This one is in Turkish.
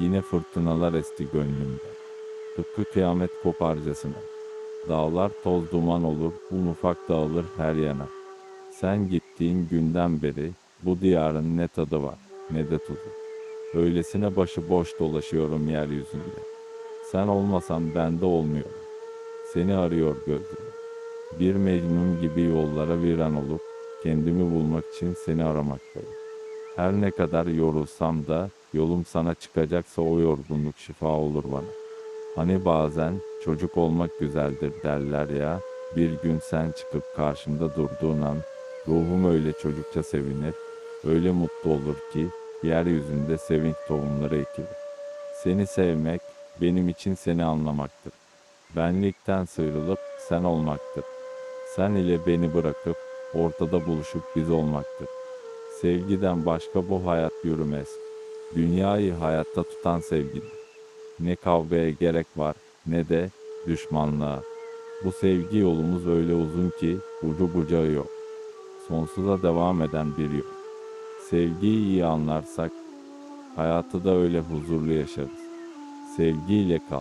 Yine fırtınalar esti gönlümde. Tıpkı kıyamet koparcasına. Dağlar toz duman olur, un ufak dağılır her yana. Sen gittiğin günden beri bu diyarın ne tadı var ne de tuzu. Öylesine başı boş dolaşıyorum yeryüzünde. Sen olmasan bende olmuyorum. Seni arıyor gözlerim. Bir mecnun gibi yollara viran olup kendimi bulmak için seni aramaktayım. Her ne kadar yorulsam da yolum sana çıkacaksa o yorgunluk şifa olur bana. Hani bazen çocuk olmak güzeldir derler ya, bir gün sen çıkıp karşımda durduğun an ruhum öyle çocukça sevinir, öyle mutlu olur ki yeryüzünde sevinç tohumları ekilir. Seni sevmek benim için seni anlamaktır. Benlikten sıyrılıp sen olmaktır. Sen ile beni bırakıp ortada buluşup biz olmaktır. Sevgiden başka bu hayat yürümez. Dünyayı hayatta tutan sevgidir. Ne kavgaya gerek var ne de düşmanlığa. Bu sevgi yolumuz öyle uzun ki ucu bucağı yok. Sonsuza devam eden bir yol. Sevgiyi iyi anlarsak hayatı da öyle huzurlu yaşarız. Sevgiyle kal.